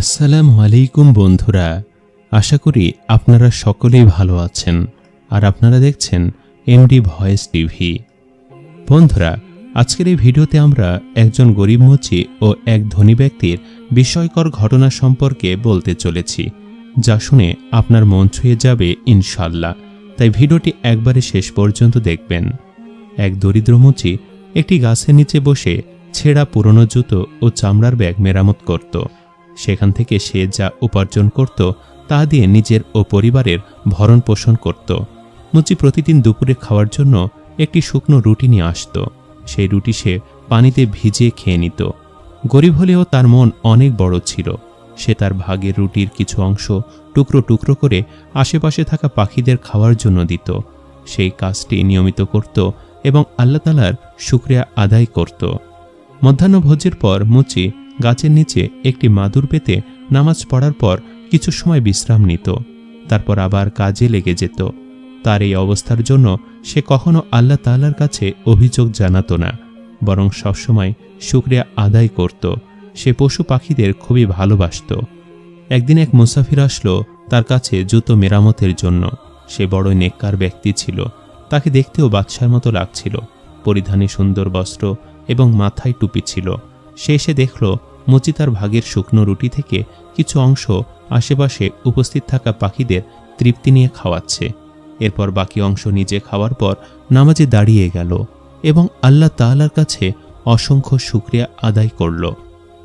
আসসালামু আলাইকুম বন্ধুরা, আশা করি আপনারা সকলেই ভালো আছেন আর আপনারা দেখছেন এমডি ভয়েস টিভি। বন্ধুরা, আজকের এই ভিডিওতে আমরা একজন গরিব মুচি ও এক ধনী ব্যক্তির বিস্ময়কর ঘটনা সম্পর্কে বলতে চলেছি, যা শুনে আপনার মন ছুঁয়ে যাবে ইনশাল্লাহ তাই ভিডিওটি একবারে শেষ পর্যন্ত দেখবেন। এক দরিদ্র মুচি একটি গাছের নিচে বসে ছেঁড়া পুরনো জুতো ও চামড়ার ব্যাগ মেরামত করত। সেখান থেকে সে যা উপার্জন করত, তা দিয়ে নিজের ও পরিবারের ভরণ পোষণ করত। মুচি প্রতিদিন দুপুরে খাওয়ার জন্য একটি শুকনো রুটি নিয়ে আসত। সেই রুটি সে পানিতে ভিজিয়ে খেয়ে নিত। গরিব হলেও তার মন অনেক বড় ছিল। সে তার ভাগের রুটির কিছু অংশ টুকরো টুকরো করে আশেপাশে থাকা পাখিদের খাওয়ার জন্য দিত। সেই কাজটি নিয়মিত করত এবং আল্লাহ তালার শুক্রিয়া আদায় করত। মধ্যাহ্নভোজের পর মুচি গাছের নিচে একটি মাদুর পেতে নামাজ পড়ার পর কিছু সময় বিশ্রাম নিত, তারপর আবার কাজে লেগে যেত। তার এই অবস্থার জন্য সে কখনো আল্লাহ তাল্লার কাছে অভিযোগ জানাত না, বরং সবসময় শুক্রিয়া আদায় করত। সে পশু পাখিদের খুবই ভালোবাসত। একদিন এক মুসাফির আসলো তার কাছে জুতো মেরামতের জন্য। সে বড় নেককার ব্যক্তি ছিল। তাকে দেখতেও বাদশার মতো লাগছিল। পরিধানে সুন্দর বস্ত্র এবং মাথায় টুপি ছিল। সে এসে দেখল মুচি তার ভাগের শুকনো রুটি থেকে কিছু অংশ আশেপাশে উপস্থিত থাকা পাখিদের তৃপ্তি নিয়ে খাওয়াচ্ছে। এরপর বাকি অংশ নিজে খাওয়ার পর নামাজে দাঁড়িয়ে গেল এবং আল্লাহ তাআলার কাছে অসংখ্য শুক্রিয়া আদায় করল।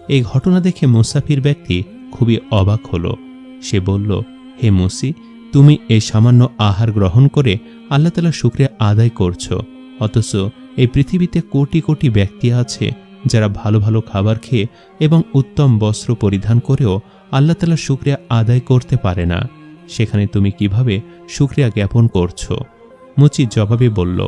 এই ঘটনা দেখে মুসাফির ব্যক্তি খুবই অবাক হল। সে বলল, হে মুসি, তুমি এই সামান্য আহার গ্রহণ করে আল্লাহ তালা শুক্রিয়া আদায় করছ, অথচ এই পৃথিবীতে কোটি কোটি ব্যক্তি আছে যারা ভালো ভালো খাবার খেয়ে এবং উত্তম বস্ত্র পরিধান করেও আল্লাহ তালা শুক্রিয়া আদায় করতে পারে না। সেখানে তুমি কীভাবে শুক্রিয়া জ্ঞাপন করছ? মুচি জবাবে বলল,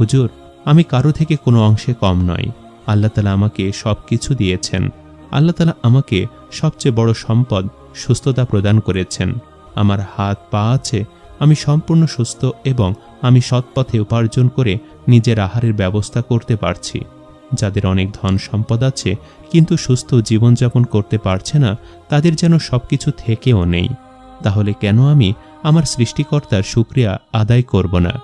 হুজুর, আমি কারও থেকে কোনো অংশে কম নই। আল্লাহ তালা আমাকে সব কিছু দিয়েছেন। আল্লাহ তালা আমাকে সবচেয়ে বড় সম্পদ সুস্থতা প্রদান করেছেন। আমার হাত পা আছে, আমি সম্পূর্ণ সুস্থ এবং আমি সৎপথে উপার্জন করে নিজের আহারের ব্যবস্থা করতে পারছি। যাদের অনেক ধন সম্পদ আছে, কিন্তু সুস্থ জীবনযাপন করতে পারছে না, তাদের যেন সবকিছু থেকেও নেই। তাহলে কেন আমি আমার সৃষ্টিকর্তার শুক্রিয়া আদায় করব না?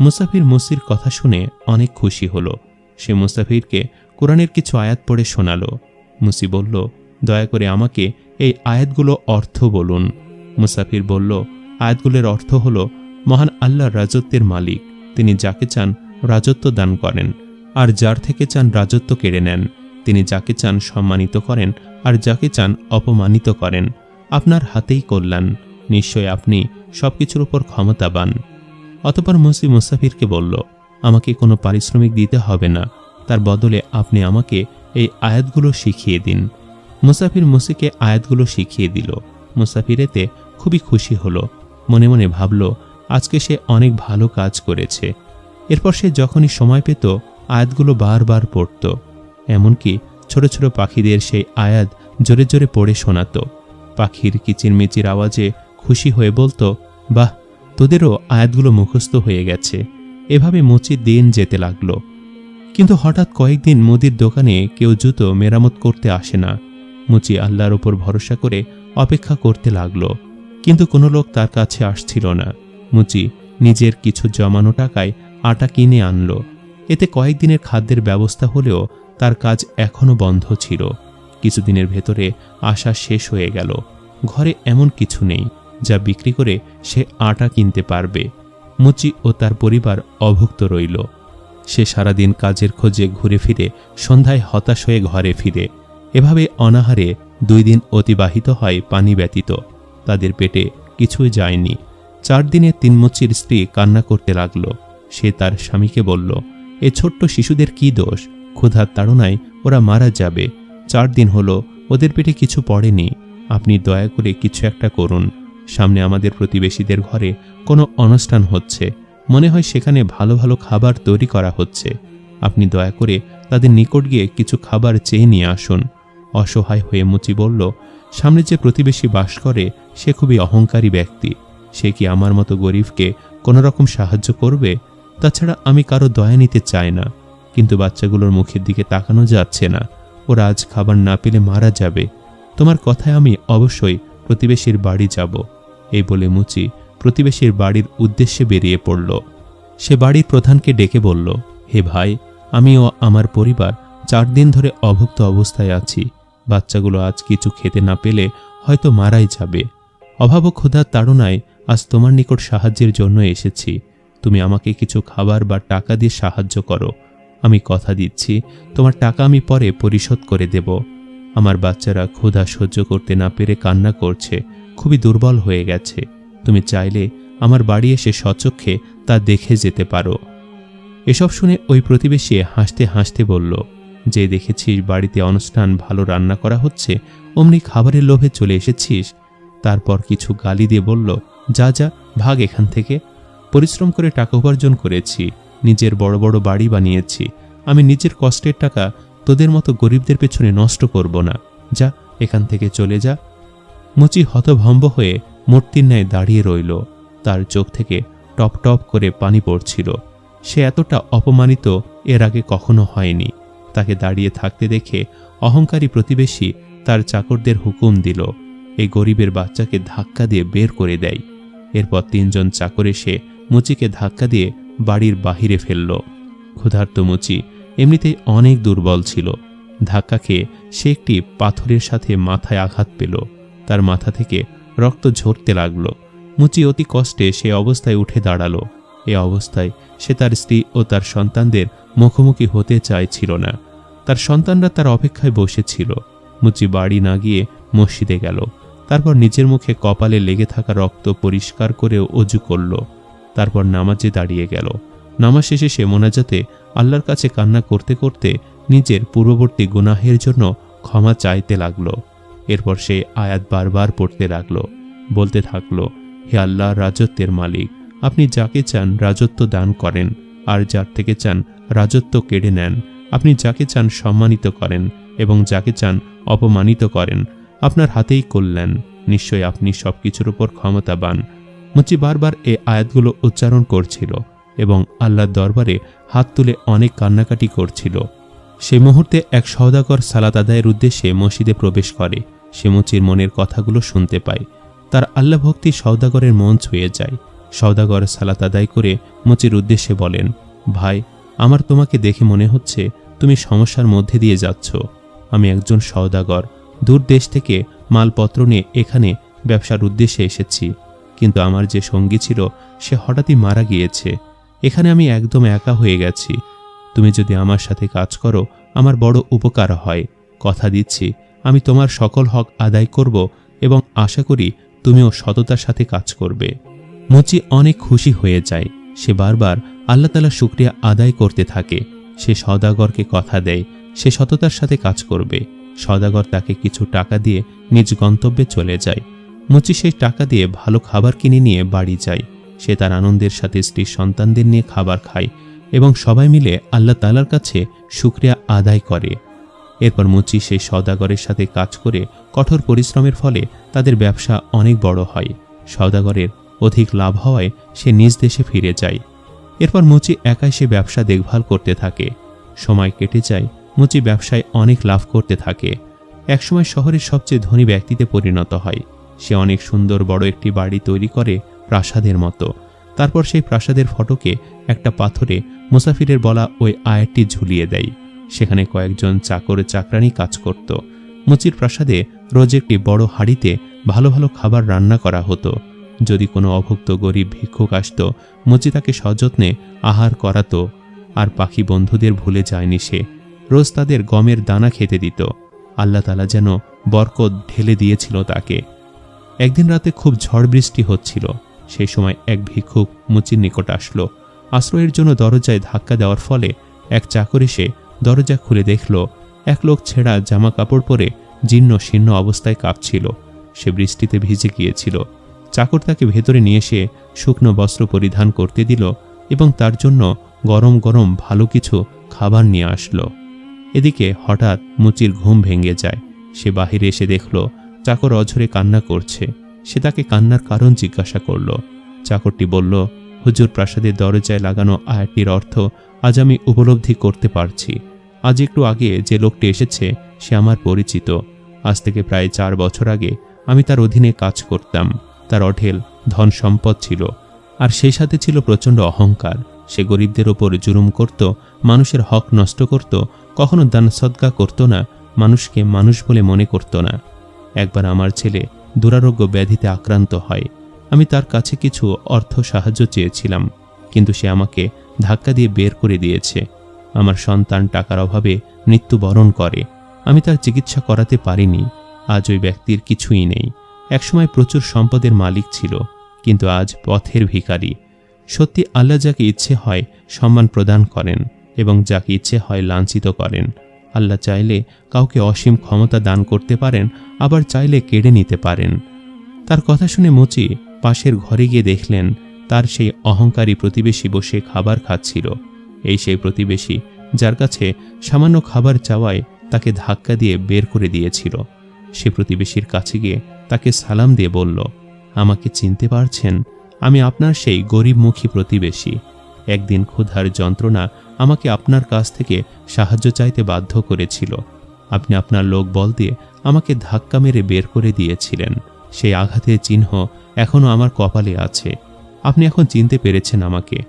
মুসাফির মুসির কথা শুনে অনেক খুশি হলো। সে মুসাফিরকে কোরআনের কিছু আয়াত পড়ে শোনালো। মুসি বলল, দয়া করে আমাকে এই আয়াতগুলো অর্থ বলুন। মুসাফির বলল, আয়াতগুলোর অর্থ হল মহান আল্লাহর রাজত্বের মালিক। তিনি যাকে চান রাজত্ব দান করেন। আর যার থেকে চান রাজত্ব কেড়ে নেন। তিনি যাকে চান সম্মানিত করেন আর যাকে চান অপমানিত করেন। আপনার হাতেই কল্যাণ। নিশ্চয় আপনি সবকিছুর উপর ক্ষমতাবান। অতপর মুসি মুসাফিরকে বলল, আমাকে কোনো পারিশ্রমিক দিতে হবে না। তার বদলে আপনি আমাকে এই আয়াতগুলো শিখিয়ে দিন। মুসাফির মুসিকে আয়াতগুলো শিখিয়ে দিল। মুসাফির এতে খুবই খুশি হলো। মনে মনে ভাবল, আজকে সে অনেক ভালো কাজ করেছে। এরপর সে যখনই সময় পেত আয়াতগুলো বারবার পড়ত, এমনকি ছোট ছোট পাখিদের সেই আয়াত জোরে জোরে পড়ে শোনাত। পাখির কিচিরমিচির আওয়াজে খুশি হয়ে বলতো, বাহ, তোদেরও আয়াতগুলো মুখস্থ হয়ে গেছে। এভাবে মুচির দিন যেতে লাগল। কিন্তু হঠাৎ কয়েকদিন মুদির দোকানে কেউ জুতো মেরামত করতে আসে না। মুচি আল্লাহর ওপর ভরসা করে অপেক্ষা করতে লাগল। কিন্তু কোনো লোক তার কাছে আসছিল না। মুচি নিজের কিছু জমানো টাকায় আটা কিনে আনলো। এতে কয়েকদিনের খাদ্যের ব্যবস্থা হলেও তার কাজ এখনও বন্ধ ছিল। কিছুদিনের ভেতরে আশা শেষ হয়ে গেল। ঘরে এমন কিছু নেই যা বিক্রি করে সে আটা কিনতে পারবে। মুচি ও তার পরিবার অভুক্ত রইল। সে সারাদিন কাজের খোঁজে ঘুরে ফিরে, সন্ধ্যায় হতাশ হয়ে ঘরে ফিরে। এভাবে অনাহারে দুই দিন অতিবাহিত হয় পানি ব্যতীত। তাদের পেটে কিছুই যায়নি। চার দিনে তিনমুচির স্ত্রী কান্না করতে লাগল। সে তার স্বামীকে বলল এ ছোট্ট শিশুদের কি দোষ? ক্ষুধার তাড়নায় ওরা মারা যাবে। চার দিন হলো, ওদের পেটে কিছু পড়েনি। আপনি দয়া করে কিছু একটা করুন। সামনে আমাদের প্রতিবেশীদের ঘরে কোনো অনুষ্ঠান হচ্ছে। মনে হয় সেখানে ভালো ভালো খাবার তৈরি করা হচ্ছে। আপনি দয়া করে তাদের নিকট গিয়ে কিছু খাবার চেয়ে নিয়ে আসুন। অসহায় হয়ে মুচি বলল, সামনে যে প্রতিবেশী বাস করে, সে খুবই অহংকারী ব্যক্তি। সে কি আমার মতো গরিবকে কোনো রকম সাহায্য করবে? তাছাড়া আমি কারও দয়া নিতে চাই না। কিন্তু বাচ্চাগুলোর মুখের দিকে তাকানো যাচ্ছে না। ওরা আজ খাবার না পেলে মারা যাবে। তোমার কথায় আমি অবশ্যই প্রতিবেশীর বাড়ি যাব। এই বলে মুচি প্রতিবেশীর বাড়ির উদ্দেশ্যে বেরিয়ে পড়ল। সে বাড়ির প্রধানকে ডেকে বলল, হে ভাই আমি ও আমার পরিবার চার দিন ধরে অভুক্ত অবস্থায় আছি। বাচ্চাগুলো আজ কিছু খেতে না পেলে হয়তো মারাই যাবে। অভাব ও ক্ষুধার তাড়নায় আজ তোমার নিকট সাহায্যের জন্য এসেছি। তুমি আমাকে কিছু খাবার বা টাকা দিয়ে সাহায্য করো। আমি কথা দিচ্ছি, তোমার টাকা আমি পরে পরিশোধ করে দেব। আমার বাচ্চারা ক্ষুধা সহ্য করতে না পেরে কান্না করছে, খুবই দুর্বল হয়ে গেছে। তুমি চাইলে আমার বাড়ি এসে সচক্ষে তা দেখে যেতে পারো। এসব শুনে ওই প্রতিবেশী হাসতে হাসতে বলল, যে দেখেছিস বাড়িতে অনুষ্ঠান ভালো রান্না করা হচ্ছে, অমনি খাবারের লোভে চলে এসেছিস? তারপর কিছু গালি দিয়ে বলল, যা যা, ভাগ এখান থেকে। পরিশ্রম করে টাকা উপার্জন করেছি, নিজের বড় বড় বাড়ি বানিয়েছি, আমি নিজের কষ্টের টাকা তোদের মতো গরিবদের পেছনে নষ্ট করব না। যা, এখান থেকে চলে যা। মুচি হতভম্ব হয়ে মূর্তির ন্যায় দাঁড়িয়ে রইল। তার চোখ থেকে টপ টপ করে পানি পড়ছিল। সে এতটা অপমানিত এর আগে কখনো হয়নি। তাকে দাঁড়িয়ে থাকতে দেখে অহংকারী প্রতিবেশী তার চাকরদের হুকুম দিল, এই গরিবের বাচ্চাকে ধাক্কা দিয়ে বের করে দেয়। এরপর তিনজন চাকর এসে মুচিকে ধাক্কা দিয়ে বাড়ির বাহিরে ফেলল। ক্ষুধার্ত মুচি এমনিতেই অনেক দুর্বল ছিল। ধাক্কা খেয়ে সে একটি পাথরের সাথে মাথায় আঘাত পেল। তার মাথা থেকে রক্ত ঝরতে লাগল। মুচি অতি কষ্টে সে অবস্থায় উঠে দাঁড়াল। এ অবস্থায় সে তার স্ত্রী ও তার সন্তানদের মুখোমুখি হতে চাইছিল না। তার সন্তানরা তার অপেক্ষায় বসেছিল। মুচি বাড়ি না গিয়ে মসজিদে গেল। তারপর নিজের মুখে কপালে লেগে থাকা রক্ত পরিষ্কার করে অজু করল। তারপর নামাজে দাঁড়িয়ে গেল। নামাজ শেষে সে মোনাজাতে আল্লাহর কাছে কান্না করতে করতে নিজের পূর্ববর্তী গুনাহের জন্য ক্ষমা চাইতে লাগল। এরপর সে আয়াত বারবার পড়তে লাগল। বলতে থাকল, হে আল্লাহ রাজত্বের মালিক, আপনি যাকে চান রাজত্ব দান করেন, আর যার থেকে চান রাজত্ব কেড়ে নেন। আপনি যাকে চান সম্মানিত করেন এবং যাকে চান অপমানিত করেন, আপনার হাতেই কল্যাণ নিশ্চয় আপনি সবকিছুর উপর ক্ষমতাবান মুচি বারবার এ আয়াতগুলো উচ্চারণ করছিল এবং আল্লাহর দরবারে হাত তুলে অনেক কান্নাকাটি করছিল। সে মুহূর্তে এক সওদাগর সালাত আদায়ের উদ্দেশ্যে মসজিদে প্রবেশ করে। সে মুচির মনের কথাগুলো শুনতে পায়। তার আল্লাহ ভক্তি সওদাগরের মন ছুঁয়ে যায়। সওদাগর সালাত আদায় করে মুচির উদ্দেশ্যে বলেন, ভাই, আমার তোমাকে দেখে মনে হচ্ছে তুমি সমস্যার মধ্যে দিয়ে যাচ্ছ। আমি একজন সওদাগর। দূর দেশ থেকে মালপত্র নিয়ে এখানে ব্যবসার উদ্দেশ্যে এসেছি। কিন্তু আমার যে সঙ্গী ছিল, সে হঠাৎই মারা গিয়েছে। এখানে আমি একদম একা হয়ে গেছি। তুমি যদি আমার সাথে কাজ করো, আমার বড় উপকার হয়। কথা দিচ্ছি, আমি তোমার সকল হক আদায় করব এবং আশা করি তুমিও সততার সাথে কাজ করবে। মুচি অনেক খুশি হয়ে যায়। সে বারবার আল্লাহ তালা শুক্রিয়া আদায় করতে থাকে। সে সদাগরকে কথা দেয়, সে সততার সাথে কাজ করবে। সদাগর তাকে কিছু টাকা দিয়ে নিজ গন্তব্যে চলে যায়। মুচি সেই টাকা দিয়ে ভালো খাবার কিনে নিয়ে বাড়ি যায়। সে তার আনন্দের সাথে স্ত্রীর সন্তানদের নিয়ে খাবার খায় এবং সবাই মিলে আল্লাহ তালার কাছে শুক্রিয়া আদায় করে। এরপর মুচি সেই সদাগরের সাথে কাজ করে কঠোর পরিশ্রমের ফলে তাদের ব্যবসা অনেক বড় হয়। সদাগরের অধিক লাভ হওয়ায় সে নিজ দেশে ফিরে যায়। এরপর মুচি একাই সে ব্যবসা দেখভাল করতে থাকে। সময় কেটে যায়, মুচি ব্যবসায় অনেক লাভ করতে থাকে। একসময় শহরের সবচেয়ে ধনী ব্যক্তিতে পরিণত হয়। সে অনেক সুন্দর বড় একটি বাড়ি তৈরি করে প্রাসাদের মতো। তারপর সেই প্রাসাদের ফটকে একটা পাথরে মুসাফিরের বলা ওই আয়ারটি ঝুলিয়ে দেয়। সেখানে কয়েকজন চাকর চাকরানি কাজ করত। মুচির প্রাসাদে রোজ একটি বড় হাড়িতে ভালো ভালো খাবার রান্না করা হতো। যদি কোনো অভুক্ত গরিব ভিক্ষুক আসত, মুচি তাকে সযত্নে আহার করাতো। আর পাখি বন্ধুদের ভুলে যায়নি সে। রোজ তাদের গমের দানা খেতে দিত। আল্লাহ তালা যেন বরকত ঢেলে দিয়েছিল তাকে। একদিন রাতে খুব ঝড় বৃষ্টি হচ্ছিল। সেই সময় এক ভিক্ষুক মুচির নিকট আসলো। আশ্রয়ের জন্য দরজায় ধাক্কা দেওয়ার ফলে এক চাকর এসে দরজা খুলে দেখল, এক লোক ছেঁড়া জামা কাপড় পরে জীর্ণ শীর্ণ অবস্থায় কাঁপছিল। সে বৃষ্টিতে ভিজে গিয়েছিল। চাকর তাকে ভেতরে নিয়ে এসে শুকনো বস্ত্র পরিধান করতে দিল এবং তার জন্য গরম গরম ভালো কিছু খাবার নিয়ে আসলো। এদিকে হঠাৎ মুচির ঘুম ভেঙে যায়। সে বাহিরে এসে দেখল চাকর অঝরে কান্না করছে। সে তাকে কান্নার কারণ জিজ্ঞাসা করল। চাকরটি বলল, হুজুর প্রাসাদের দরজায় লাগানো আয়াটির অর্থ আজ আমি উপলব্ধি করতে পারছি। আজ একটু আগে যে লোকটি এসেছে, সে আমার পরিচিত। আজ থেকে প্রায় চার বছর আগে আমি তার অধীনে কাজ করতাম। তার অঢেল ধন সম্পদ ছিল, আর সেই সাথে ছিল প্রচণ্ড অহংকার। সে গরিবদের ওপর জুলুম করত, মানুষের হক নষ্ট করত, কখনো দান সদ্গা করত না, মানুষকে মানুষ বলে মনে করত না। একবার আমার ছেলে দুরারোগ্য ব্যাধিতে আক্রান্ত হয়। আমি তার কাছে কিছু অর্থ সাহায্য চেয়েছিলাম, কিন্তু সে আমাকে ধাক্কা দিয়ে বের করে দিয়েছে। আমার সন্তান টাকার অভাবে মৃত্যুবরণ করে। আমি তার চিকিৎসা করাতে পারিনি। আজ ওই ব্যক্তির কিছুই নেই। একসময় প্রচুর সম্পদের মালিক ছিল, কিন্তু আজ পথের ভিখারি। সত্যি আল্লাহ যাকে ইচ্ছে হয় সম্মান প্রদান করেন এবং যাকে ইচ্ছে হয় লাঞ্ছিত করেন। আল্লাহ চাইলে কাউকে অসীম ক্ষমতা দান করতে পারেন, আবার চাইলে কেড়ে নিতে পারেন। তার কথা শুনে মুচি পাশের ঘরে গিয়ে দেখলেন, তার সেই অহংকারী প্রতিবেশী বসে খাবার খাচ্ছিল। এই সেই প্রতিবেশী, যার কাছে সামান্য খাবার চাওয়ায় তাকে ধাক্কা দিয়ে বের করে দিয়েছিল। সে প্রতিবেশীর কাছে গিয়ে তাকে সালাম দিয়ে বলল, আমাকে চিনতে পারছেন? আমি আপনার সেই গরিবমুখী প্রতিবেশী। একদিন ক্ষুধার যন্ত্রণা আমাকে আপনার কাছ থেকে সাহায্য চাইতে বাধ্য করেছিল। আপনি আপনার লোক বল দিয়ে আমাকে ধাক্কা মেরে বের করে দিয়েছিলেন। সেই আঘাতের চিহ্ন এখনও আমার কপালে আছে। আপনি এখন চিনতে পেরেছেন আমাকে।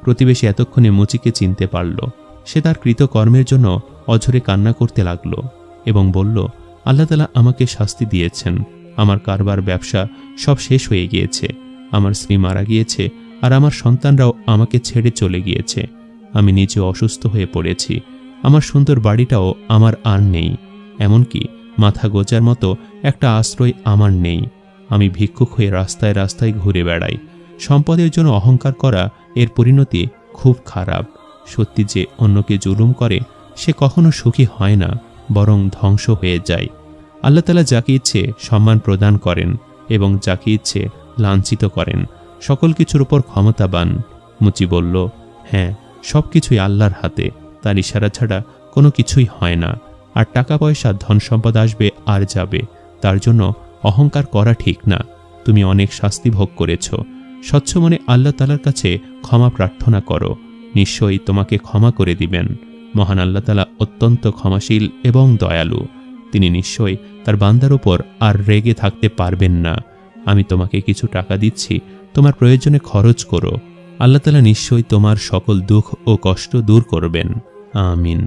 প্রতিবেশী এতক্ষণে মুচিকে চিনতে পারল। সে তার কৃতকর্মের জন্য অঝরে কান্না করতে লাগল এবং বলল, আল্লাহ তালা আমাকে শাস্তি দিয়েছেন। আমার কারবার ব্যবসা সব শেষ হয়ে গিয়েছে। আমার স্ত্রী মারা গিয়েছে। আর আমার সন্তানরাও আমাকে ছেড়ে চলে গিয়েছে। আমি নিজে অসুস্থ হয়ে পড়েছি। আমার সুন্দর বাড়িটাও আমার আর নেই। এমনকি মাথা গোজার মতো একটা আশ্রয় আমার নেই। আমি ভিক্ষুক হয়ে রাস্তায় রাস্তায় ঘুরে বেড়াই। সম্পদের জন্য অহংকার করা এর পরিণতি খুব খারাপ। সত্যি যে অন্যকে জুলুম করে, সে কখনো সুখী হয় না, বরং ধ্বংস হয়ে যায়। আল্লাহ তালা যাকে ইচ্ছে সম্মান প্রদান করেন এবং যাকে ইচ্ছে লাঞ্ছিত করেন। সকল কিছুর উপর ক্ষমতাবান। মুচি বলল হ্যাঁ সব কিছুই আল্লাহর হাতে। তার ইশারা ছাড়া কোনো কিছুই হয় না। আর টাকা পয়সা ধন সম্পদ আসবে আর যাবে। তার জন্য অহংকার করা ঠিক না। তুমি অনেক শাস্তি ভোগ করেছ। স্বচ্ছ মনে আল্লাহ তালার কাছে ক্ষমা প্রার্থনা করো। নিশ্চয়ই তোমাকে ক্ষমা করে দিবেন। মহান আল্লাহ তালা অত্যন্ত ক্ষমাশীল এবং দয়ালু। তিনি নিশ্চয়ই তার বান্দার ওপর আর রেগে থাকতে পারবেন না। আমি তোমাকে কিছু টাকা দিচ্ছি। তোমার প্রয়োজনে খরচ করো। আল্লাহ তালা নিশ্চয়ই তোমার সকল দুঃখ ও কষ্ট দূর করবেন। আমিন।